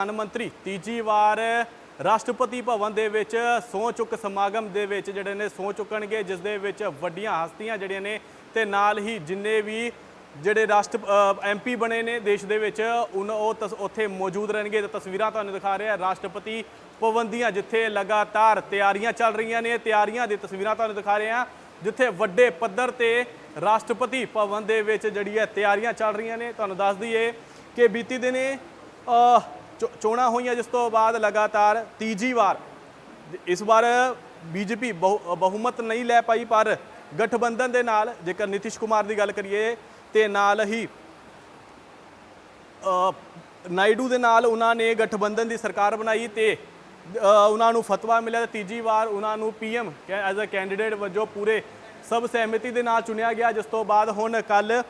ਪ੍ਰਧਾਨ ਮੰਤਰੀ, ਤੀਜੀ ਵਾਰ ਰਾਸ਼ਟਰਪਤੀ ਭਵਨ ਦੇ ਵਿੱਚ ਸਹੁੰ ਚੁੱਕ ਸਮਾਗਮ ਦੇ ਵਿੱਚ ਜਿਹੜੇ ਨੇ ਸਹੁੰ ਚੁੱਕਣਗੇ, ਜਿਸ ਦੇ ਵਿੱਚ ਵੱਡੀਆਂ ਹਸਤੀਆਂ ਜਿਹੜੀਆਂ ਨੇ ਤੇ ਨਾਲ ਹੀ ਜਿੰਨੇ ਵੀ ਜਿਹੜੇ ਰਾਸ਼ਟਰ ਐਮਪੀ ਬਣੇ ਨੇ ਦੇਸ਼ ਦੇ ਵਿੱਚ, ਉਨ, ਉਹ ਤਸ- ਉੱਥੇ ਮੌਜੂਦ ਰਹਿਣਗੇ। ਤੇ ਤਸਵੀਰਾਂ ਤੁਹਾਨੂੰ ਦਿਖਾ ਰਿਹਾ ਰਾਸ਼ਟਰਪਤੀ ਭਵਨ ਦੀਆਂ, ਜਿੱਥੇ ਲਗਾਤਾਰ ਤਿਆਰੀਆਂ ਚੱਲ ਰਹੀਆਂ ਨੇ। ਤਿਆਰੀਆਂ ਦੀ ਤਸਵੀਰਾਂ ਤੁਹਾਨੂੰ ਦਿਖਾ ਰਹੇ ਹਾਂ ਜਿੱਥੇ ਵੱਡੇ ਪੱਧਰ ਤੇ ਰਾਸ਼ਟਰਪਤੀ ਭਵਨ ਦੇ ਵਿੱਚ ਜਿਹੜੀ ਹੈ ਤਿਆਰੀਆਂ ਚੱਲ ਰਹੀਆਂ ਨੇ। ਤੁਹਾਨੂੰ ਦੱਸ ਦਈਏ ਕਿ ਬੀਤੀ ਦਿਨੇ ਚੋਣਾਂ ਹੋਈਆਂ ਜਿਸ ਤੋਂ ਬਾਅਦ ਲਗਾਤਾਰ ਤੀਜੀ ਵਾਰ। ਇਸ ਵਾਰ ਬੀਜੇਪੀ ਬਹੁਮਤ ਨਹੀਂ ਲੈ ਪਾਈ, ਪਰ ਗਠਬੰਧਨ ਦੇ ਨਾਲ, ਜੇਕਰ ਨਿਤਿਸ਼ ਕੁਮਾਰ ਦੀ ਗੱਲ ਕਰੀਏ, ਤੇ ਨਾਲ ਹੀ ਨਾਇਡੂ ਦੇ ਨਾਲ ਉਹਨਾਂ ਨੇ ਗਠਬੰਧਨ ਦੀ ਸਰਕਾਰ ਬਣਾਈ ਤੇ ਉਹਨਾਂ ਨੂੰ ਫਤਵਾ ਮਿਲਿਆ। ਤੇ ਤੀਜੀ ਵਾਰ ਉਹਨਾਂ ਨੂੰ ਪੀਐਮ ਐਜ਼ ਅ ਕੈਂਡੀਡੇਟ ਵਜੋਂ ਪੂਰੇ ਸਭ ਸਹਿਮਤੀ ਦੇ ਨਾਲ ਚੁਣਿਆ ਗਿਆ, ਜਿਸ ਤੋਂ ਬਾਅਦ ਹੁਣ ਕੱਲ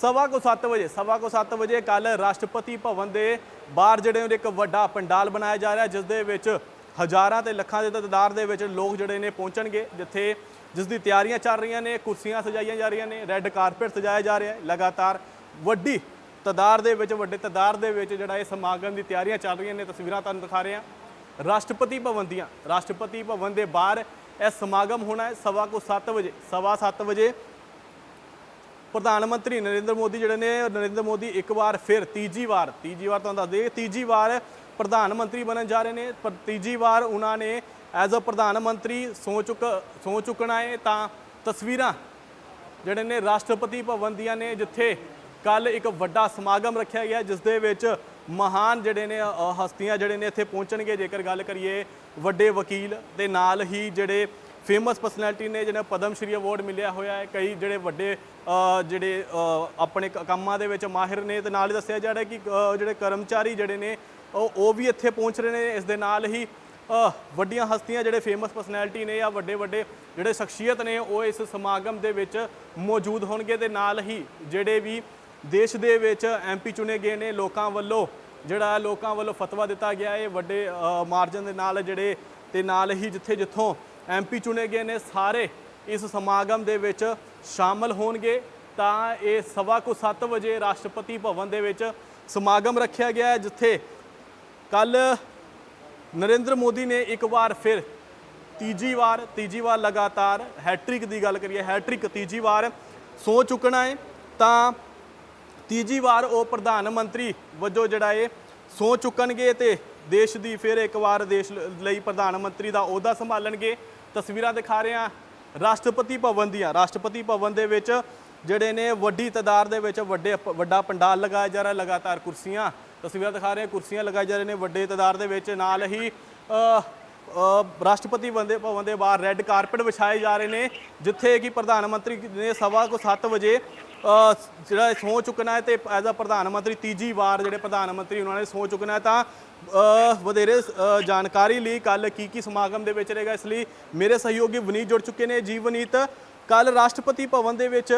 ਸਵਾ ਕੋ 7 ਵਜੇ, ਸਵਾ ਕੋ 7 ਵਜੇ ਕੱਲ ਰਾਸ਼ਟਰਪਤੀ ਭਵਨ ਦੇ ਬਾਹਰ ਜਿਹੜੇ ਨੇ ਇੱਕ ਵੱਡਾ ਪੰਡਾਲ ਬਣਾਇਆ ਜਾ ਰਿਹਾ ਜਿਸ ਦੇ ਵਿੱਚ ਹਜ਼ਾਰਾਂ ਤੇ ਲੱਖਾਂ ਦੇ ਤਾਦਾਦ ਦੇ ਵਿੱਚ ਲੋਕ ਜਿਹੜੇ ਨੇ ਪਹੁੰਚਣਗੇ, ਜਿੱਥੇ ਜਿਸ ਦੀ ਤਿਆਰੀਆਂ ਚੱਲ ਰਹੀਆਂ ਨੇ, ਕੁਰਸੀਆਂ ਸਜਾਈਆਂ ਜਾ ਰਹੀਆਂ ਨੇ, ਰੈੱਡ ਕਾਰਪੇਟ ਸਜਾਇਆ ਜਾ ਰਿਹਾ ਹੈ, ਲਗਾਤਾਰ ਵੱਡੀ ਤਾਦਾਦ ਦੇ ਵਿੱਚ, ਵੱਡੇ ਤਾਦਾਦ ਦੇ ਵਿੱਚ ਜਿਹੜਾ ਇਹ ਸਮਾਗਮ ਦੀ ਤਿਆਰੀਆਂ ਚੱਲ ਰਹੀਆਂ ਨੇ, ਤਸਵੀਰਾਂ ਤੁਹਾਨੂੰ ਦਿਖਾ ਰਹੇ ਹਾਂ। ਰਾਸ਼ਟਰਪਤੀ ਭਵਨ ਦੀਆਂ, ਰਾਸ਼ਟਰਪਤੀ ਭਵਨ ਦੇ ਬਾਹਰ ਇਹ ਸਮਾਗਮ ਹੋਣਾ ਹੈ ਸਵਾ ਕੋ 7 ਵਜੇ, ਸਵਾ 7 ਵਜੇ ਪ੍ਰਧਾਨ ਮੰਤਰੀ ਨਰਿੰਦਰ ਮੋਦੀ ਜਿਹੜੇ ਨੇ, ਨਰਿੰਦਰ ਮੋਦੀ ਇੱਕ ਵਾਰ ਫਿਰ ਤੀਜੀ ਵਾਰ ਤੀਜੀ ਵਾਰ ਤੁਹਾਨੂੰ ਦੱਸ ਦਈਏ, ਤੀਜੀ ਵਾਰ ਪ੍ਰਧਾਨ ਮੰਤਰੀ ਬਣਨ ਜਾ ਰਹੇ ਨੇ, ਪਰ ਤੀਜੀ ਵਾਰ ਉਹਨਾਂ ਨੇ ਐਜ਼ ਅ ਪ੍ਰਧਾਨ ਮੰਤਰੀ ਸਹੁੰ ਚੁੱਕ ਸਹੁੰ ਚੁੱਕਣਾ ਹੈ ਤਾਂ ਤਸਵੀਰਾਂ ਜਿਹੜੇ ਨੇ ਰਾਸ਼ਟਰਪਤੀ ਭਵਨ ਦੀਆਂ ਨੇ, ਜਿੱਥੇ ਕੱਲ ਇੱਕ ਵੱਡਾ ਸਮਾਗਮ ਰੱਖਿਆ ਗਿਆ ਜਿਸ ਦੇ ਵਿੱਚ ਮਹਾਨ ਜਿਹੜੇ ਨੇ ਹਸਤੀਆਂ ਜਿਹੜੇ ਨੇ ਇੱਥੇ ਪਹੁੰਚਣਗੇ, ਜੇਕਰ ਗੱਲ ਕਰੀਏ ਵੱਡੇ ਵਕੀਲ ਦੇ ਨਾਲ ਹੀ ਜਿਹੜੇ ਫੇਮਸ ਪਰਸਨੈਲਿਟੀ ਨੇ, ਜਿਹਨਾਂ ਪਦਮ ਸ਼੍ਰੀ ਅਵਾਰਡ ਮਿਲਿਆ ਹੋਇਆ ਹੈ। ਕਈ ਜਿਹੜੇ ਵੱਡੇ ਜਿਹੜੇ ਆਪਣੇ ਕ- ਕੰਮਾਂ ਦੇ ਵਿੱਚ ਮਾਹਿਰ ਨੇ, ਤੇ ਨਾਲ ਹੀ ਦੱਸਿਆ ਜਾ ਰਿਹਾ ਕਿ ਜਿਹੜੇ ਕਰਮਚਾਰੀ ਜਿਹੜੇ ਨੇ, ਉਹ ਵੀ ਇੱਥੇ ਪਹੁੰਚ ਰਹੇ ਨੇ। ਇਸ ਦੇ ਨਾਲ ਹੀ ਵੱਡੀਆਂ ਹਸਤੀਆਂ ਜਿਹੜੇ ਫੇਮਸ ਪਰਸਨੈਲਿਟੀ ਨੇ ਜਾਂ ਵੱਡੇ ਵੱਡੇ ਜਿਹੜੇ ਸ਼ਖਸੀਅਤ ਨੇ, ਉਹ ਇਸ ਸਮਾਗਮ ਦੇ ਵਿੱਚ ਮੌਜੂਦ ਹੋਣਗੇ ਤੇ ਨਾਲ ਹੀ ਜਿਹੜੇ ਵੀ ਦੇਸ਼ ਦੇ ਵਿੱਚ ਐਮਪੀ ਚੁਣੇ ਗਏ ਨੇ, ਲੋਕਾਂ ਵੱਲੋਂ ਜਿਹੜਾ ਲੋਕਾਂ ਵੱਲੋਂ ਫਤਵਾ ਦਿੱਤਾ ਗਿਆ ਹੈ। ਵੱਡੇ ਮਾਰਜਨ ਦੇ ਨਾਲ ਜਿਹੜੇ, ਤੇ ਨਾਲ ਹੀ ਜਿੱਥੇ ਜਿੱਥੋਂ ਐਮਪੀ ਚੁਣੇ ਗਏ ਨੇ, ਸਾਰੇ ਇਸ ਸਮਾਗਮ ਦੇ ਵਿੱਚ ਸ਼ਾਮਲ ਹੋਣਗੇ। ਤਾਂ ਇਹ ਸਵਾ ਕੁ 7 ਵਜੇ ਰਾਸ਼ਟਰਪਤੀ ਭਵਨ ਦੇ ਵਿੱਚ ਸਮਾਗਮ ਰੱਖਿਆ ਗਿਆ ਹੈ, ਜਿੱਥੇ ਕੱਲ ਨਰਿੰਦਰ ਮੋਦੀ ਨੇ ਇੱਕ ਵਾਰ ਫਿਰ ਤੀਜੀ ਵਾਰ ਤੀਜੀ ਵਾਰ ਲਗਾਤਾਰ ਹੈਟ੍ਰਿਕ ਦੀ ਗੱਲ ਕਰੀਏ, ਹੈਟ੍ਰਿਕ ਤੀਜੀ ਵਾਰ ਸੋ ਚੁੱਕਣਾ ਹੈ। ਤਾਂ ਤੀਜੀ ਵਾਰ ਉਹ ਪ੍ਰਧਾਨ ਮੰਤਰੀ ਵਜੋਂ ਜਿਹੜਾ ਇਹ ਸੋ ਚੁੱਕਣਗੇ ਤੇ ਦੇਸ਼ ਦੀ ਫਿਰ ਇੱਕ ਵਾਰ ਦੇਸ਼ ਲ- ਲਈ ਪ੍ਰਧਾਨ ਮੰਤਰੀ ਦਾ ਅਹੁਦਾ ਸੰਭਾਲਣਗੇ। ਤਸਵੀਰਾਂ ਦਿਖਾ ਰਹੇ ਹਾਂ ਰਾਸ਼ਟਰਪਤੀ ਭਵਨ ਦੀਆਂ। ਰਾਸ਼ਟਰਪਤੀ ਭਵਨ ਦੇ ਵਿੱਚ ਜਿਹੜੇ ਨੇ ਵੱਡੀ ਤਾਦਾਦ ਦੇ ਵਿੱਚ ਵੱਡੇ ਪ- ਵੱਡਾ ਪੰਡਾਲ ਲਗਾਇਆ ਜਾ ਰਿਹਾ, ਲਗਾਤਾਰ ਕੁਰਸੀਆਂ, ਤਸਵੀਰਾਂ ਦਿਖਾ ਰਹੇ ਕੁਰਸੀਆਂ ਲਗਾਈ ਜਾ ਰਹੇ ਨੇ ਵੱਡੇ ਤਾਦਾਦ ਦੇ ਵਿੱਚ। ਨਾਲ ਹੀ ਰਾਸ਼ਟਰਪਤੀ ਬੰਦੇ ਭਵਨ ਦੇ ਬਾਹਰ ਰੈੱਡ ਕਾਰਪੇਟ ਵਿਛਾਏ ਜਾ ਰਹੇ ਨੇ, ਜਿੱਥੇ ਕਿ ਪ੍ਰਧਾਨ ਮੰਤਰੀ ਨੇ ਸਵਾ ਕੋ 7 ਵਜੇ ਜਿਹੜਾ ਸਹੁੰ ਚੁੱਕਣਾ ਹੈ ਤੇ ਐਜ਼ ਅ ਪ੍ਰਧਾਨ ਮੰਤਰੀ ਤੀਜੀ ਵਾਰ ਜਿਹੜੇ ਪ੍ਰਧਾਨ ਮੰਤਰੀ ਉਹਨਾਂ ਨੇ ਸਹੁੰ ਚੁੱਕਣਾ ਹੈ ਤਾਂ ਵਧੇਰੇ ਜਾਣਕਾਰੀ ਲਈ ਕੱਲ ਕੀ ਕੀ ਸਮਾਗਮ ਦੇ ਵਿੱਚ ਰਹੇਗਾ। ਇਸ ਲਈ ਮੇਰੇ ਸਹਿਯੋਗੀ ਵਨੀਤ ਜੁੜ ਚੁੱਕੇ ਨੇ। ਜੀ ਵਨੀਤ ਕੱਲ ਰਾਸ਼ਟਰਪਤੀ ਭਵਨ ਦੇ ਵਿੱਚ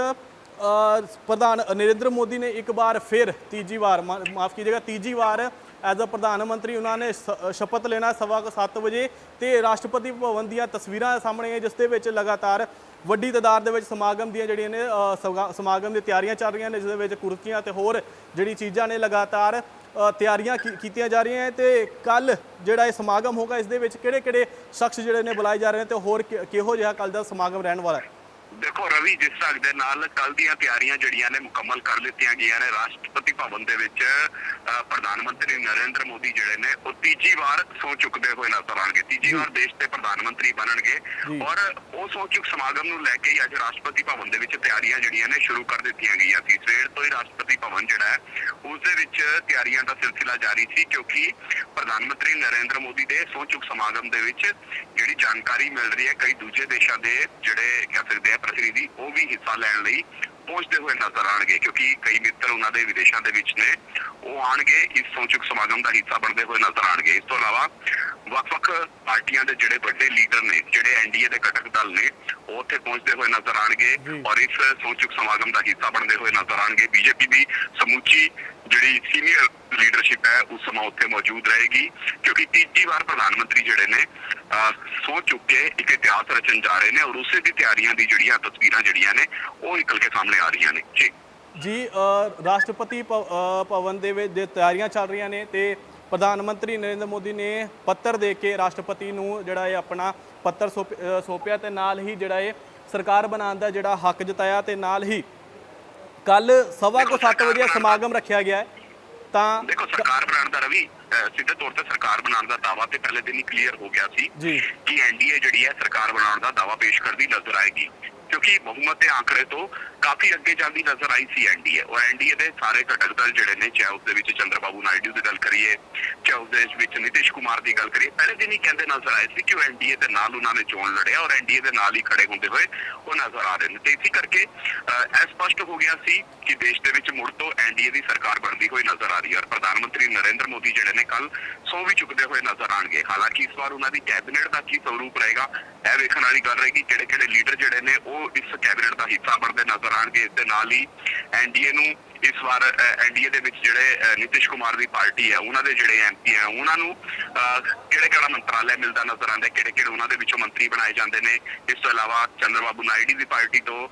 ਪ੍ਰਧਾਨ ਨਰਿੰਦਰ ਮੋਦੀ ਨੇ ਇੱਕ ਵਾਰ ਫਿਰ ਤੀਜੀ ਵਾਰ ਮਾਫ ਕੀਜੀਏਗਾ ਤੀਜੀ ਵਾਰ ਐਜ਼ ਅ ਪ੍ਰਧਾਨ ਮੰਤਰੀ ਉਹਨਾਂ ਨੇ ਸ- ਸ਼ਪਥ ਲੈਣਾ ਸਵਾ ਕੁ 7 ਵਜੇ ਤੇ ਰਾਸ਼ਟਰਪਤੀ ਭਵਨ ਦੀਆਂ ਤਸਵੀਰਾਂ ਸਾਹਮਣੇ ਆਈਆਂ, ਜਿਸ ਦੇ ਵਿੱਚ ਲਗਾਤਾਰ ਵੱਡੀ ਤਾਦਾਦ ਦੇ ਵਿੱਚ ਸਮਾਗਮ ਦੀਆਂ ਜਿਹੜੀਆਂ ਨੇ ਅ, ਸਮਾਗਮ ਦੀਆਂ ਤਿਆਰੀਆਂ ਚੱਲ ਰਹੀਆਂ ਨੇ ਜਿਸ ਦੇ ਵਿੱਚ ਕੁਰਸੀਆਂ ਤੇ ਹੋਰ ਜਿਹੜੀ ਚੀਜ਼ਾਂ ਨੇ ਲਗਾਤਾਰ ਤਿਆਰੀਆਂ ਕੀ- ਕੀਤੀਆਂ ਜਾ ਰਹੀਆਂ ਹੈ ਤੇ ਕੱਲ ਜਿਹੜਾ ਇਹ ਸਮਾਗਮ ਹੋਗਾ ਇਸ ਦੇ ਵਿੱਚ ਕਿਹੜੇ ਕਿਹੜੇ ਸ਼ਖਸ ਜਿਹੜੇ ਨੇ ਬੁਲਾਏ ਜਾ ਰਹੇ ਨੇ ਤੇ ਹੋਰ ਕਿ- ਕਿਹੋ ਜਿਹਾ ਕੱਲ ਦਾ ਸਮਾਗਮ ਰਹਿਣ ਵਾਲਾ ਹੈ? ਦੇਖੋ ਰਵੀ ਜਿਸ ਢੰਗ ਦੇ ਨਾਲ ਕੱਲ ਦੀਆਂ ਤਿਆਰੀਆਂ ਜਿਹੜੀਆਂ ਨੇ ਮੁਕੰਮਲ ਕਰ ਲਿੱਤੀਆਂ ਗਈਆਂ ਨੇ ਰਾਸ਼ਟਰਪਤੀ ਭਵਨ ਦੇ ਵਿੱਚ ਪ੍ਰਧਾਨ ਮੰਤਰੀ ਨਰਿੰਦਰ ਮੋਦੀ ਜਿਹੜੇ ਨੇ ਉਹ ਤੀਜੀ ਵਾਰ ਸਹੁੰ ਚੁੱਕਦੇ ਹੋਏ ਨਜ਼ਰ ਆਣਗੇ ਤੀਜੀ ਵਾਰ ਦੇਸ਼ ਦੇ ਪ੍ਰਧਾਨ ਮੰਤਰੀ ਬਣਨਗੇ। ਔਰ ਉਹ ਸਹੁੰ ਚੁੱਕ ਸਮਾਗਮ ਨੂੰ ਲੈ ਕੇ ਹੀ ਅੱਜ ਰਾਸ਼ਟਰਪਤੀ ਭਵਨ ਦੇ ਵਿੱਚ ਤਿਆਰੀਆਂ ਜਿਹੜੀਆਂ ਨੇ ਸ਼ੁਰੂ ਕਰ ਦਿੱਤੀਆਂ ਗਈਆਂ ਸੀ। ਸਵੇਰ ਤੋਂ ਹੀ ਰਾਸ਼ਟਰਪਤੀ ਭਵਨ ਜਿਹੜਾ ਹੈ ਉਸ ਦੇ ਵਿੱਚ ਤਿਆਰੀਆਂ ਦਾ ਸਿਲਸਿਲਾ ਜਾਰੀ ਸੀ ਕਿਉਂਕਿ ਪ੍ਰਧਾਨ ਮੰਤਰੀ ਨਰਿੰਦਰ ਮੋਦੀ ਦੇ ਸਹੁੰ ਚੁੱਕ ਸਮਾਗਮ ਦੇ ਵਿੱਚ ਜਿਹੜੀ ਜਾਣਕਾਰੀ ਮਿਲ ਰਹੀ ਹੈ ਕਈ ਦੂਜੇ ਦੇਸ਼ਾਂ ਦੇ ਜਿਹੜੇ ਕਹਿ ਸਕਦੇ ਆ ਪ੍ਰਤੀਨਿਧੀ ਉਹ ਵੀ ਹਿੱਸਾ ਲੈਣ ਲਈ ਪਹੁੰਚਦੇ ਹੋਏ ਨਜ਼ਰ ਆਣਗੇ ਕਿਉਂਕਿ ਕਈ ਮਿੱਤਰ ਉਹਨਾਂ ਦੇ ਵਿਦੇਸ਼ਾਂ ਦੇ ਵਿੱਚ ਨੇ ਉਹ ਆਣਗੇ ਇਸ ਸਹੁੰ ਚੁੱਕ ਸਮਾਗਮ ਦਾ ਹਿੱਸਾ ਬਣਦੇ ਹੋਏ ਨਜ਼ਰ ਆਣਗੇ ਇਸ ਤੋਂ ਇਲਾਵਾ ਵੱਖ-ਵੱਖ ਪਾਰਟੀਆਂ ਦੇ ਜਿਹੜੇ ਵੱਡੇ ਲੀਡਰ ਨੇ ਜਿਹੜੇ ਐਨਡੀਏ ਦੇ ਘਟਕ ਦਲ ਨੇ ਉਹ ਉੱਥੇ ਪਹੁੰਚਦੇ ਹੋਏ ਨਜ਼ਰ ਆਣਗੇ। ਔਰ ਇਸ ਸਹੁੰ ਚੁੱਕ ਸਮਾਗਮ ਦਾ ਹਿੱਸਾ ਬਣਦੇ ਹੋਏ ਨਜ਼ਰ ਆਣਗੇ ਬੀਜੇਪੀ ਦੀ ਸਮੁੱਚੀ ਜਿਹੜੀ ਸੀਨੀਅਰ ਲੀਡਰਸ਼ਿਪ ਹੈ ਉਸ ਸਮਾਂ ਉੱਥੇ ਮੌਜੂਦ ਰਹੇਗੀ ਕਿਉਂਕਿ ਤੀਜੀ ਵਾਰ ਪ੍ਰਧਾਨ ਮੰਤਰੀ ਜਿਹੜੇ ਨੇ ਅਹ, ਸਹੁੰ ਇੱਕ ਇਤਿਹਾਸ ਰਚਣ ਜਾ ਰਹੇ ਨੇ ਔਰ ਉਸੇ ਦੀ ਤਿਆਰੀਆਂ ਦੀ ਜਿਹੜੀਆਂ ਤਸਵੀਰਾਂ ਜਿਹੜੀਆਂ ਨੇ ਉਹ ਨਿਕਲ ਕੇ ਸਾਹਮਣੇ ਆ ਰਹੀਆਂ ਨੇ। ਜੀ। ਜੀ ਰਾਸ਼ਟਰਪਤੀ ਭਵਨ ਦੇ ਵਿੱਚ ਜੇ ਤਿਆਰੀਆਂ ਚੱਲ ਰਹੀਆਂ ਨੇ ਤੇ ਪ੍ਰਧਾਨ ਮੰਤਰੀ ਨਰਿੰਦਰ ਮੋਦੀ ਨੇ ਪੱਤਰ ਦੇ ਕੇ ਰਾਸ਼ਟਰਪਤੀ ਨੂੰ ਜਿਹੜਾ ਇਹ ਆਪਣਾ ਪੱਤਰ ਸੌਂਪ- ਸੌਂਪਿਆ ਤੇ ਨਾਲ ਹੀ ਜਿਹੜਾ ਇਹ ਸਰਕਾਰ ਬਣਾਉਣ ਦਾ ਜਿਹੜਾ ਹੱਕ ਜਤਾਇਆ ਤੇ ਨਾਲ ਹੀ ਕੱਲ ਸਵਾ ਕੋ 7 ਵਜੇ ਸਮਾਗਮ ਰੱਖਿਆ ਗਿਆ ਹੈ। ਤਾਂ ਦੇਖੋ ਸਰਕਾਰ ਬਣਾਉਣ ਦਾ ਰਵੀ ਸਿੱਧੇ ਤੌਰ ਤੇ ਸਰਕਾਰ ਬਣਾਉਣ ਦਾ ਦਾਵਾ ਤੇ ਪਹਿਲੇ ਦਿਨ ਹੀ ਕਲੀਅਰ ਹੋ ਗਿਆ ਸੀ ਜੀ। ਕਿ ਐਨਡੀਏ ਜਿਹੜੀ ਹੈ ਸਰਕਾਰ ਬਣਾਉਣ ਦਾ ਦਾਵਾ ਪੇਸ਼ ਕਰਦੀ ਨਜ਼ਰ ਆਏਗੀ। ਕਿਉਂਕਿ ਬਹੁਮਤ ਦੇ ਆંકੜੇ ਤੋਂ ਕਾਫੀ ਅੱਗੇ ਜਾਂਦੀ ਨਜ਼ਰ ਆਈ ਸੀ ਐਨਡੀਏ। ਔਰ ਐਨਡੀਏ ਦੇ ਸਾਰੇ ਘਟਕ ਦਲ ਜਿਹੜੇ ਨੇ, ਚਾਹੇ ਉਸ ਦੇ ਵਿੱਚ ਚੰਦਰਬਾਬੂ ਨਾਇਡੂ ਦੀ ਗੱਲ ਕਰੀਏ, ਚਾਹੇ ਉਸ ਦੇ ਵਿੱਚ ਨਿਤਿਸ਼ ਕੁਮਾਰ ਦੀ ਗੱਲ ਕਰੀਏ, ਪਹਿਲੇ ਦਿਨ ਹੀ ਕਹਿੰਦੇ ਨਜ਼ਰ ਆਏ ਸੀ ਕਿ ਉਹ ਐਨਡੀਏ ਦੇ ਨਾਲ ਉਹਨਾਂ ਨੇ ਚੋਣ ਲੜਿਆ ਔਰ ਐਨਡੀਏ ਦੇ ਨਾਲ ਹੀ ਖੜੇ ਹੁੰਦੇ ਹੋਏ ਉਹ ਨਜ਼ਰ ਆ ਰਹੇ ਨੇ। ਤੇ ਇਸੇ ਕਰਕੇ ਇਹ ਸਪਸ਼ਟ ਹੋ ਗਿਆ ਸੀ ਕਿ ਦੇਸ਼ ਦੇ ਵਿੱਚ ਮੁੜ ਤੋਂ ਐਨਡੀਏ ਦੀ ਸਰਕਾਰ ਬਣਦੀ ਹੋਈ ਨਜ਼ਰ ਆ ਰਹੀ ਹੈ ਔਰ ਪ੍ਰਧਾਨ ਮੰਤਰੀ ਨਰਿੰਦਰ ਮੋਦੀ ਜਿਹੜੇ ਨੇ ਕੱਲ ਸੌ ਵੀ ਚੁੱਕਦੇ ਹੋਏ ਨਜ਼ਰ ਆਣਗੇ ਹਾਲਾਂਕਿ ਇਸ ਵਾਰ ਉਹਨਾਂ ਦੀ ਕੈਬਨਿਟ ਦਾ ਕੀ ਸਰੂਪ ਰਹੇਗਾ, ਇਹ ਵੇਖਣ ਵਾਲੀ ਗੱਲ ਰਹੇਗੀ ਕਿਹੜੇ ਕਿਹੜੇ ਲੀਡਰ ਜਿਹੜੇ ਨੇ ਉਹ ਇਸ ਕੈਬਨਿਟ ਦਾ ਹਿੱਸਾ ਬਣਦੇ ਨਜ਼ਰ ਆਣਗੇ ਇਸ ਦੇ ਨਾਲ ਹੀ ਐਨਡੀਏ ਨੂੰ ਇਸ ਵਾਰ ਐਨਡੀਏ ਦੇ ਵਿੱਚ ਜਿਹੜੇ ਨਿਤਿਸ਼ ਕੁਮਾਰ ਦੀ ਪਾਰਟੀ ਹੈ ਉਹਨਾਂ ਦੇ ਜਿਹੜੇ ਐਮਪੀ ਹੈ ਉਹਨਾਂ ਨੂੰ ਕਿਹੜੇ ਕਿਹੜਾ ਮੰਤਰਾਲੇ ਮਿਲਦਾ ਨਜ਼ਰ ਆਉਂਦਾ ਕਿਹੜੇ ਕਿਹੜੇ ਉਹਨਾਂ ਦੇ ਵਿੱਚੋਂ ਮੰਤਰੀ ਬਣਾਏ ਜਾਂਦੇ ਨੇ ਇਸ ਤੋਂ ਇਲਾਵਾ ਚੰਦਰਬਾਬੂ ਨਾਇਡੂ ਦੀ ਪਾਰਟੀ ਤੋਂ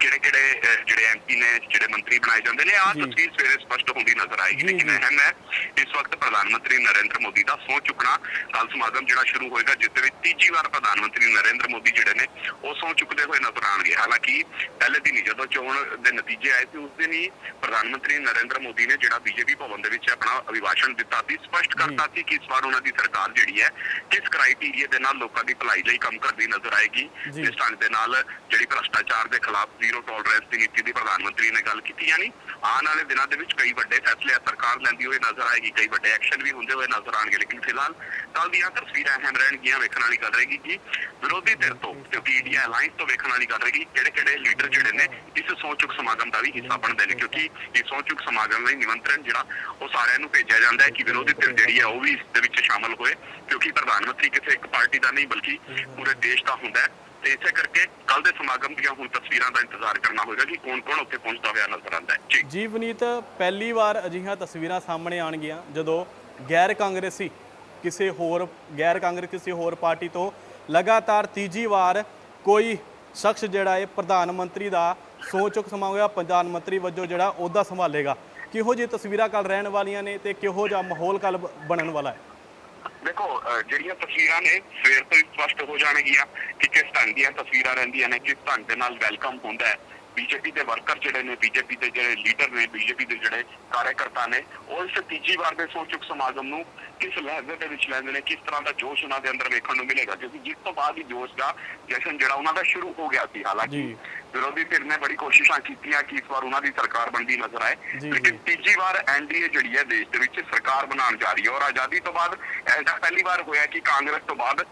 ਕਿਹੜੇ ਕਿਹੜੇ ਜਿਹੜੇ ਐਮਪੀ ਨੇ ਜਿਹੜੇ ਮੰਤਰੀ ਬਣਾਏ ਜਾਂਦੇ ਨੇ ਆਹ। ਤਸਵੀਰ ਸਵੇਰੇ ਸਪਸ਼ਟ ਹੁੰਦੀ ਨਜ਼ਰ ਆਏਗੀ ਲੇਕਿਨ। ਅਹਿਮ ਹੈ ਇਸ ਵਕਤ ਪ੍ਰਧਾਨ ਮੰਤਰੀ ਨਰਿੰਦਰ ਮੋਦੀ ਦਾ ਸਹੁੰ ਚੁੱਕਣਾ ਕੱਲ ਸਮਾਗਮ ਜਿਹੜਾ ਸ਼ੁਰੂ ਹੋਏਗਾ ਜਿਸ ਦੇ ਵਿੱਚ ਤੀਜੀ ਵਾਰ ਪ੍ਰਧਾਨ ਮੰਤਰੀ ਨਰਿੰਦਰ ਮੋਦੀ ਜਿਹੜੇ ਨੇ ਉਹ ਸਹੁੰ ਚੁੱਕਦੇ ਹੋਏ ਨਜ਼ਰ ਆਣਗੇ ਹਾਲਾਂਕਿ ਪਹਿਲੇ ਦਿਨ ਜਦੋਂ ਚੋਣ ਦੇ ਨਤੀਜੇ ਆਏ ਸੀ ਉਸ ਦਿਨ ਹੀ ਪ੍ਰਧਾਨ ਮੰਤਰੀ ਨਰਿੰਦਰ ਮੋਦੀ ਨੇ ਜਿਹੜਾ ਬੀਜੇਪੀ ਭਵਨ ਦੇ ਵਿੱਚ ਆਪਣਾ ਅਭਿਭਾਸ਼ਣ ਦਿੱਤਾ ਸੀ ਸਪਸ਼ਟ ਕਰਤਾ ਸੀ ਕਿ ਇਸ ਵਾਰ ਉਹਨਾਂ ਦੀ ਸਰਕਾਰ ਜਿਹੜੀ ਹੈ ਕਿਸ ਕ੍ਰਾਈਟੇਰੀਆ ਦੇ ਨਾਲ ਲੋਕਾਂ ਦੀ ਭਲਾਈ ਲਈ ਕੰਮ ਕਰਦੀ ਨਜ਼ਰ ਆਏਗੀ। ਜਿਸ ਢੰਗ ਦੇ ਨਾਲ ਜਿਹੜੀ ਭ੍ਰਸ਼ਟਾਚਾਰ ਦੇ ਖਿਲਾਫ ਜ਼ੀਰੋ ਟੋਲਰੈਂਸ ਦੀ ਨੀਤੀ ਦੀ ਪ੍ਰਧਾਨ ਮੰਤਰੀ ਨੇ ਗੱਲ ਕੀਤੀ ਯਾਨੀ ਆਉਣ ਵਾਲੇ ਦਿਨਾਂ ਦੇ ਵਿੱਚ ਕਈ ਵੱਡੇ ਫੈਸਲੇ ਸਰਕਾਰ ਲੈਂਦੀ ਹੋਈ ਨਜ਼ਰ ਆਏਗੀ ਕਈ ਵੱਡੇ ਐਕਸ਼ਨ ਵੀ ਹੁੰਦੇ ਹੋਏ ਨਜ਼ਰ ਆਣਗੇ ਲੇਕਿਨ ਫਿਲਹਾਲ ਕੱਲ ਦੀਆਂ ਤਸਵੀਰਾਂ ਅਹਿਮ ਰਹਿਣਗੀਆਂ ਵੇਖਣ ਵਾਲੀ ਗੱਲ ਰਹੇਗੀ ਕਿ ਵਿਰੋਧੀ ਧਿਰ ਤੋਂ ਕਿਉਂਕਿ ਇੰਡੀਆ ਅਲਾਈਅੰਸ ਤੋਂ ਵੇਖਣ ਵਾਲੀ ਗੱਲ ਰਹੇਗੀ ਕਿਹੜੇ ਕਿਹੜੇ ਲੀਡਰ ਜਿਹੜੇ ਨੇ, ਇਸ ਸੋਚੁਕ ਸਮਾਗਮ ਦਾ ਵੀ ਹਿੱਸਾ ਬਣਦੇ ਨੇ, ਕਿਉਂਕਿ ਇਸ ਸੋਚੁਕ ਸਮਾਗਮ ਲਈ ਨਿਮੰਤਰਣ ਜਿਹੜਾ, ਉਹ ਸਾਰਿਆਂ ਨੂੰ ਭੇਜਿਆ ਜਾਂਦਾ ਹੈ ਕਿ ਵਿਰੋਧੀ ਧਿਰ ਜਿਹੜੀ ਹੈ ਉਹ ਵੀ ਇਸ ਦੇ ਵਿੱਚ ਸ਼ਾਮਲ ਹੋਏ, ਕਿਉਂਕਿ ਪ੍ਰਧਾਨ ਮੰਤਰੀ ਕਿਸੇ ਇੱਕ ਪਾਰਟੀ ਦਾ ਨਹੀਂ, ਬਲਕਿ ਪੂਰੇ ਦੇਸ਼ ਦਾ ਹੁੰਦਾ ਹੈ। ਤੇ ਇਸੇ ਕਰਕੇ ਕੱਲ ਦੇ ਸਮਾਗਮ ਦੀਆਂ ਹੁਣ ਤਸਵੀਰਾਂ ਦਾ ਇੰਤਜ਼ਾਰ ਕਰਨਾ ਹੋਏਗਾ ਕਿ ਕੌਣ ਕੌਣ ਉੱਥੇ ਪਹੁੰਚਦਾ ਹੋਇਆ ਨਜ਼ਰ ਆਉਂਦਾ ਹੈ। ਜੀ। ਜੀ ਵਨੀਤ, ਪਹਿਲੀ ਵਾਰ ਅਜਿਹੀਆਂ ਤਸਵੀਰਾਂ ਸਾਹਮਣੇ ਆਣਗੀਆਂ ਜਦੋਂ ਗੈਰ ਕਾਂਗਰਸੀ ਕਿਸੇ ਹੋਰ, ਗੈਰ ਕਾਂਗਰਸ ਕਿਸੇ ਹੋਰ ਪਾਰਟੀ ਤੋਂ ਲਗਾਤਾਰ ਤੀਜੀ ਵਾਰ ਕੋਈ ਸ਼ਖਸ ਜਿਹੜਾ ਹੈ ਪ੍ਰਧਾਨ ਮੰਤਰੀ ਦਾ ਸਹੁੰ ਚੁੱਕ ਪ੍ਰਧਾਨ ਮੰਤਰੀ ਵਜੋਂ ਜਿਹੜਾ ਅਹੁਦਾ ਸੰਭਾਲੇਗਾ। ਕਿਹੋ ਜਿਹੀ ਤਸਵੀਰਾਂ ਕੱਲ ਰਹਿਣ ਵਾਲੀਆਂ ਨੇ ਤੇ ਕਿਹੋ ਜਿਹਾ ਮਾਹੌਲ ਕੱਲ ਬਣਨ ਵਾਲਾ ਹੈ? ਦੇਖੋ ਜਿਹੜੀਆਂ ਤਸਵੀਰਾਂ ਨੇ, ਸਵੇਰ ਤੋਂ ਹੀ ਸਪਸ਼ਟ ਹੋ ਜਾਣਗੀਆਂ ਕਿ ਕਿਸ ਢੰਗ ਦੀਆਂ ਤਸਵੀਰਾਂ ਰਹਿੰਦੀਆਂ ਨੇ, ਕਿਸ ਢੰਗ ਦੇ ਨਾਲ ਵੈਲਕਮ ਹੁੰਦਾ ਹੈ। ਬੀਜੇਪੀ ਦੇ ਵਰਕਰ ਜਿਹੜੇ ਨੇ ਬੀਜੇਪੀ ਦੇ ਜਿਹੜੇ ਲੀਡਰ ਨੇ ਬੀਜੇਪੀ ਦੇ ਜਿਹੜੇ ਕਾਰਜਕਰਤਾ ਨੇ ਉਹ ਇਸ ਤੀਜੀ ਵਾਰ ਦੇ ਸੋਚੁਕ ਸਮਾਗਮ ਨੂੰ ਕਿਸ ਲਹਿਜ਼ੇ ਦੇ ਵਿੱਚ ਲੈਂਦੇ ਨੇ ਕਿਸ ਤਰ੍ਹਾਂ ਦਾ ਜੋਸ਼ ਉਹਨਾਂ ਦੇ ਅੰਦਰ ਵੇਖਣ ਨੂੰ ਮਿਲੇਗਾ ਕਿਉਂਕਿ ਜਿਸ ਤੋਂ ਬਾਅਦ ਹੀ ਜੋਸ਼ ਦਾ ਜਸ਼ਨ ਜਿਹੜਾ ਉਹਨਾਂ ਦਾ ਸ਼ੁਰੂ ਹੋ ਗਿਆ ਸੀ ਹਾਲਾਂਕਿ। ਵਿਰੋਧੀ ਧਿਰ ਨੇ ਬੜੀ ਕੋਸ਼ਿਸ਼ਾਂ ਕੀਤੀਆਂ ਕਿ ਇਸ ਵਾਰ ਉਹਨਾਂ ਦੀ ਸਰਕਾਰ ਬਣਦੀ ਨਜ਼ਰ ਆਏ ਲੇਕਿਨ। ਤੀਜੀ ਵਾਰ ਐਨਡੀਏ ਜਿਹੜੀ ਹੈ ਦੇਸ਼ ਦੇ ਵਿੱਚ ਸਰਕਾਰ ਬਣਾਉਣ ਜਾ ਰਹੀ ਹੈ ਔਰ ਆਜ਼ਾਦੀ ਤੋਂ ਬਾਅਦ ਐਸਾ ਪਹਿਲੀ ਵਾਰ ਹੋਇਆ ਕਿ ਕਾਂਗਰਸ ਤੋਂ ਬਾਅਦ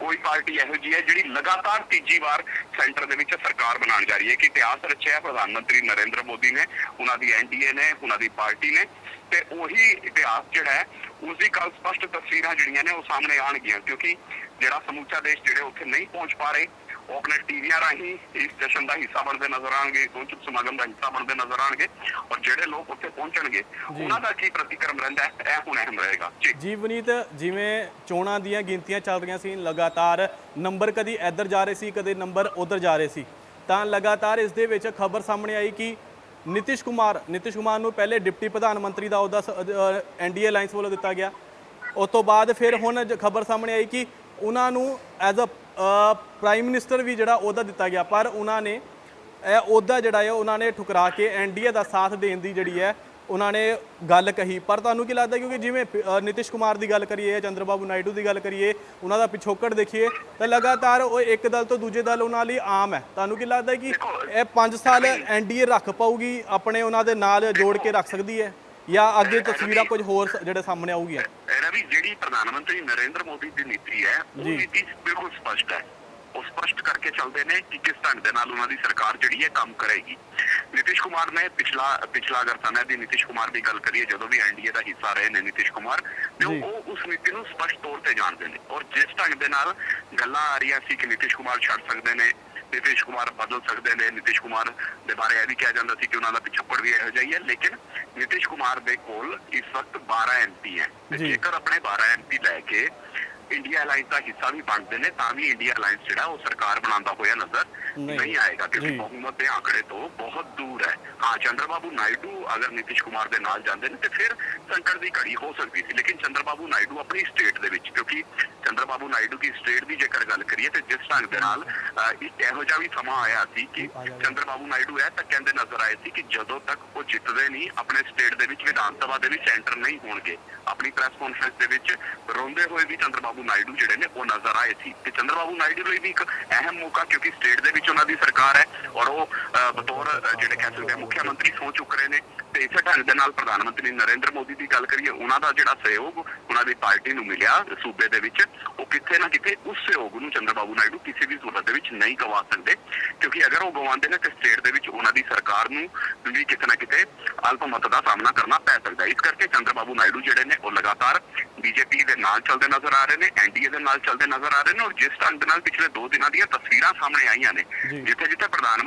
ਕੋਈ ਪਾਰਟੀ ਇਹੋ ਜਿਹੀ ਹੈ ਜਿਹੜੀ ਲਗਾਤਾਰ ਤੀਜੀ ਵਾਰ ਸੈਂਟਰ ਦੇ ਵਿੱਚ ਸਰਕਾਰ ਬਣਾਉਣ ਜਾ ਰਹੀ ਹੈ। ਕਿ ਇਤਿਹਾਸ ਰਚਿਆ ਪ੍ਰਧਾਨ ਮੰਤਰੀ ਨਰਿੰਦਰ ਮੋਦੀ ਨੇ, ਉਹਨਾਂ ਦੀ ਐਨਡੀਏ ਨੇ, ਉਹਨਾਂ ਦੀ ਪਾਰਟੀ ਨੇ। ਤੇ ਉਹੀ ਇਤਿਹਾਸ ਜਿਹੜਾ ਹੈ ਉਸ ਦੀ ਕੱਲ ਸਪਸ਼ਟ ਤਸਵੀਰਾਂ ਜਿਹੜੀਆਂ ਨੇ ਉਹ ਸਾਹਮਣੇ ਆਣਗੀਆਂ ਕਿਉਂਕਿ ਜਿਹੜਾ ਸਮੁੱਚਾ ਦੇਸ਼ ਜਿਹੜੇ ਉੱਥੇ ਨਹੀਂ ਪਹੁੰਚ ਪਾ ਰਹੇ ਉਹ ਆਪਣੇ ਟੀਵੀਆਂ ਰਾਹੀਂ ਇਸ ਜਸ਼ਨ ਦਾ ਹਿੱਸਾ ਬਣਦੇ ਨਜ਼ਰ ਆਣਗੇ ਸੋਚੁਕ ਸਮਾਗਮ ਦਾ ਹਿੱਸਾ ਬਣਦੇ ਨਜ਼ਰ ਆਣਗੇ ਔਰ ਜਿਹੜੇ ਲੋਕ ਉੱਥੇ ਪਹੁੰਚਣਗੇ ਉਹਨਾਂ ਦਾ ਕੀ ਪ੍ਰਤੀਕਰਮ ਰਹਿੰਦਾ ਹੈ? ਇਹ ਹੁਣ ਅਹਿਮ ਰਹੇਗਾ। ਜੀ। ਜੀ ਵਨੀਤ ਜਿਵੇਂ ਚੋਣਾਂ ਦੀਆਂ ਗਿਣਤੀਆਂ ਚੱਲ ਰਹੀਆਂ ਸੀ ਲਗਾਤਾਰ ਨੰਬਰ ਕਦੀ ਇੱਧਰ ਜਾ ਰਹੇ ਸੀ ਕਦੇ ਨੰਬਰ ਉੱਧਰ ਜਾ ਰਹੇ ਸੀ ਤਾਂ ਲਗਾਤਾਰ ਇਸ ਦੇ ਵਿੱਚ ਖਬਰ ਸਾਹਮਣੇ ਆਈ ਕਿ ਨਿਤਿਸ਼ ਕੁਮਾਰ ਨਿਤਿਸ਼ ਕੁਮਾਰ ਨੂੰ ਪਹਿਲੇ ਡਿਪਟੀ ਪ੍ਰਧਾਨ ਮੰਤਰੀ ਦਾ ਅਹੁਦਾ ਐਨਡੀਏ ਅਲਾਈਅੰਸ ਵੱਲੋਂ ਦਿੱਤਾ ਗਿਆ। ਉਸ ਤੋਂ ਬਾਅਦ ਫਿਰ ਹੁਣ ਖਬਰ ਸਾਹਮਣੇ ਆਈ ਕਿ ਉਹਨਾਂ ਨੂੰ ਐਜ਼ ਅ ਪ੍ਰਾਈਮ ਮਿਨਿਸਟਰ ਵੀ ਜਿਹੜਾ ਅਹੁਦਾ ਦਿੱਤਾ ਗਿਆ ਪਰ ਉਹਨਾਂ ਨੇ ਇਹ ਅਹੁਦਾ ਜਿਹੜਾ ਹੈ ਉਹਨਾਂ ਨੇ ਠੁਕਰਾ ਕੇ ਐਨਡੀਏ ਦਾ ਸਾਥ ਦੇਣ ਦੀ ਜਿਹੜੀ ਹੈ ਉਹਨਾਂ ਨੇ ਗੱਲ ਕਹੀ। ਪਰ ਤੁਹਾਨੂੰ ਕੀ ਲੱਗਦਾ ਕਿਉਂਕਿ ਜਿਵੇਂ ਅ, ਨਿਤਿਸ਼ ਕੁਮਾਰ ਦੀ ਗੱਲ ਕਰੀਏ ਚੰਦਰਬਾਬੂ ਨਾਇਡੂ ਦੀ ਗੱਲ ਕਰੀਏ ਉਹਨਾਂ ਦਾ ਪਿਛੋਕੜ ਦੇਖੀਏ ਤਾਂ ਲਗਾਤਾਰ ਉਹ ਇੱਕ ਦਲ ਤੋਂ ਦੂਜੇ ਦਲ ਉਹਨਾਂ ਲਈ ਆਮ ਹੈ। ਤੁਹਾਨੂੰ ਕੀ ਲੱਗਦਾ ਕਿ ਇਹ 5 ਸਾਲ ਐਨਡੀਏ ਰੱਖ ਪਾਊਗੀ ਆਪਣੇ ਉਹਨਾਂ ਦੇ ਨਾਲ ਜੋੜ ਕੇ ਰੱਖ ਸਕਦੀ ਹੈ? ਜਾਂ ਅੱਗੇ ਤਸਵੀਰਾਂ ਕੁਝ ਹੋਰ ਸ- ਜਿਹੜੇ ਸਾਹਮਣੇ ਆਊਗੀਆਂ ਰਵੀ ਜਿਹੜੀ ਪ੍ਰਧਾਨ ਮੰਤਰੀ ਨਰਿੰਦਰ ਮੋਦੀ ਦੀ ਨੀਤੀ ਹੈ ਉਹ ਜੀ। ਨੀਤੀ ਬਿਲਕੁਲ ਸਪਸ਼ਟ ਹੈ ਉਹ ਸਪਸ਼ਟ ਕਰਕੇ ਚੱਲਦੇ ਨੇ ਕਿ ਕਿਸ ਢੰਗ ਦੇ ਨਾਲ ਉਹਨਾਂ ਦੀ ਸਰਕਾਰ ਜਿਹੜੀ ਹੈ ਕੰਮ ਕਰੇਗੀ ਨਿਤਿਸ਼ ਕੁਮਾਰ ਨੇ ਪਿਛਲਾ ਪਿਛਲਾ ਅਗਰ ਸਮੇਂ ਦੀ ਨਿਤਿਸ਼ ਕੁਮਾਰ ਦੀ ਗੱਲ ਕਰੀਏ ਜਦੋਂ ਵੀ ਐਨਡੀਏ ਦਾ ਹਿੱਸਾ ਰਹੇ ਨੇ ਨਿਤਿਸ਼ ਕੁਮਾਰ ਤੇ ਜੀ। ਉਹ ਉਸ ਨੀਤੀ ਨੂੰ ਸਪਸ਼ਟ ਤੌਰ ਤੇ ਜਾਣਦੇ ਨੇ ਔਰ ਜਿਸ ਢੰਗ ਦੇ ਨਾਲ ਗੱਲਾਂ ਆ ਰਹੀਆਂ ਸੀ ਕਿ ਨਿਤਿਸ਼ ਕੁਮਾਰ ਛੱਡ ਸਕਦੇ ਨੇ ਨਿਤਿਸ਼ ਕੁਮਾਰ ਬਦਲ ਸਕਦੇ ਨੇ ਨਿਤਿਸ਼ ਕੁਮਾਰ ਦੇ ਬਾਰੇ ਇਹ ਵੀ ਕਿਹਾ ਜਾਂਦਾ ਸੀ ਕਿ ਉਹਨਾਂ ਦਾ ਪਿਛੋਕੜ ਵੀ ਇਹੋ ਜਿਹਾ ਹੀ ਹੈ ਲੇਕਿਨ ਨਿਤਿਸ਼ ਕੁਮਾਰ ਦੇ ਕੋਲ ਇਸ ਵਕਤ 12 ਐਮਪੀ ਹੈ। ਜੇਕਰ ਆਪਣੇ 12 ਐਮਪੀ ਲੈ ਕੇ ਇੰਡੀਆ ਅਲਾਈਅੰਸ ਦਾ ਹਿੱਸਾ ਵੀ ਬਣਦੇ ਨੇ ਤਾਂ ਵੀ ਇੰਡੀਆ ਅਲਾਈਅੰਸ ਜਿਹੜਾ ਉਹ ਸਰਕਾਰ ਬਣਾਉਂਦਾ ਹੋਇਆ ਨਜ਼ਰ ਨਹੀਂ। ਆਏਗਾ ਕਿਉਂਕਿ। ਬਹੁਮਤ ਦੇ ਆંકੜੇ ਤੋਂ ਬਹੁਤ ਦੂਰ ਹੈ ਹਾਂ ਚੰਦਰਬਾਬੂ ਨਾਇਡੂ ਅਗਰ ਨਿਤਿਸ਼ ਕੁਮਾਰ ਦੇ ਨਾਲ ਜਾਂਦੇ ਨੇ ਤੇ ਫਿਰ ਸੰਕਟ ਦੀ ਘੜੀ ਹੋ ਸਕਦੀ ਸੀ ਲੇਕਿਨ ਚੰਦਰਬਾਬੂ ਨਾਇਡੂ ਆਪਣੀ ਸਟੇਟ ਦੇ ਵਿੱਚ ਕਿਉਂਕਿ ਚੰਦਰਬਾਬੂ ਨਾਇਡੂ ਦੀ ਸਟੇਟ ਦੀ ਜੇਕਰ ਗੱਲ ਕਰੀਏ ਤੇ ਜਿਸ ਢੰਗ ਦੇ ਨਾਲ ਇੱਕ ਇਹੋ ਜਿਹਾ ਵੀ ਸਮਾਂ ਆਇਆ ਸੀ ਕਿ ਚੰਦਰਬਾਬੂ ਨਾਇਡੂ ਇਹ ਤੱਕ ਕਹਿੰਦੇ ਨਜ਼ਰ ਆਏ ਸੀ ਕਿ ਜਦੋਂ ਤੱਕ ਉਹ ਜਿੱਤਦੇ ਨਹੀਂ ਆਪਣੇ ਸਟੇਟ ਦੇ ਵਿੱਚ ਵਿਧਾਨ ਸਭਾ ਦੇ ਵਿੱਚ ਐਂਟਰ ਨਹੀਂ ਹੋਣਗੇ ਆਪਣੀ ਪ੍ਰੈਸ ਕਾਨਫਰੰਸ ਦੇ ਵਿੱਚ ਰੋਂਦੇ ਹੋਏ ਵੀ ਚੰਦਰਬਾਬੂ ਨਾਇਡੂ ਜਿਹੜੇ ਨੇ ਉਹ ਨਜ਼ਰ ਆਏ ਸੀ ਤੇ ਚੰਦਰਬਾਬੂ ਨਾਇਡੂ ਲਈ ਵੀ ਇੱਕ ਅਹਿਮ ਮੌਕਾ ਕਿਉਂਕਿ ਸਟੇਟ ਦੇ ਵਿੱਚ ਉਹਨਾਂ ਦੀ ਸਰਕਾਰ ਹੈ ਔਰ ਉਹ ਬਤੌਰ ਜਿਹੜੇ ਕਹਿ ਸਕਦੇ ਆ ਮੁੱਖ ਮੰਤਰੀ ਸਹੁੰ ਚੁੱਕ ਰਹੇ ਨੇ ਤੇ ਇਸੇ ਢੰਗ ਦੇ ਨਾਲ ਪ੍ਰਧਾਨ ਮੰਤਰੀ ਨਰਿੰਦਰ ਮੋਦੀ ਦੀ ਗੱਲ ਕਰੀਏ, ਉਹਨਾਂ ਦਾ ਜਿਹੜਾ ਸਹਿਯੋਗ ਉਹਨਾਂ ਦੀ ਪਾਰਟੀ ਨੂੰ ਮਿਲਿਆ ਸੂਬੇ ਦੇ ਵਿੱਚ, ਉਹ ਕਿੱਥੇ ਨਾ ਕਿਤੇ ਉਸ ਸਹਿਯੋਗ ਨੂੰ ਚੰਦਰਬਾਬੂ ਨਾਇਡੂ ਕਿਸੇ ਵੀ ਸੂਰਤ ਦੇ ਵਿੱਚ ਨਹੀਂ ਗਵਾ ਸਕਦੇ ਕਿਉਂਕਿ ਅਗਰ ਉਹ ਗਵਾਉਂਦੇ ਨੇ ਤੇ ਸਟੇਟ ਦੇ ਵਿੱਚ ਉਹਨਾਂ ਦੀ ਸਰਕਾਰ ਨੂੰ ਵੀ ਕਿਤੇ ਨਾ ਕਿਤੇ ਅਲਪਮਤ ਦਾ ਸਾਹਮਣਾ ਕਰਨਾ ਪੈ ਸਕਦਾ ਇਸ ਕਰਕੇ ਚੰਦਰਬਾਬੂ ਨਾਇਡੂ ਜਿਹੜੇ ਨੇ, ਉਹ ਲਗਾਤਾਰ ਬੀਜੇਪੀ ਦੇ ਨਾਲ ਚੱਲਦੇ ਨਜ਼ਰ ਆ ਰਹੇ ਨੇ ਐਨਡੀਏ ਦੇ ਨਾਲ ਚੱਲਦੇ ਨਜ਼ਰ ਆ ਰਹੇ ਨੇ ਔਰ ਜਿਸ ਢੰਗ ਦੇ ਨਾਲ ਪਿਛਲੇ 2 ਦਿਨਾਂ ਦੀਆਂ ਤਸਵੀਰਾਂ ਸਾਹਮਣੇ ਆਈਆਂ ਨੇ। ਜਿੱਥੇ ਜਿੱਥੇ ਪ੍ਰਧਾਨ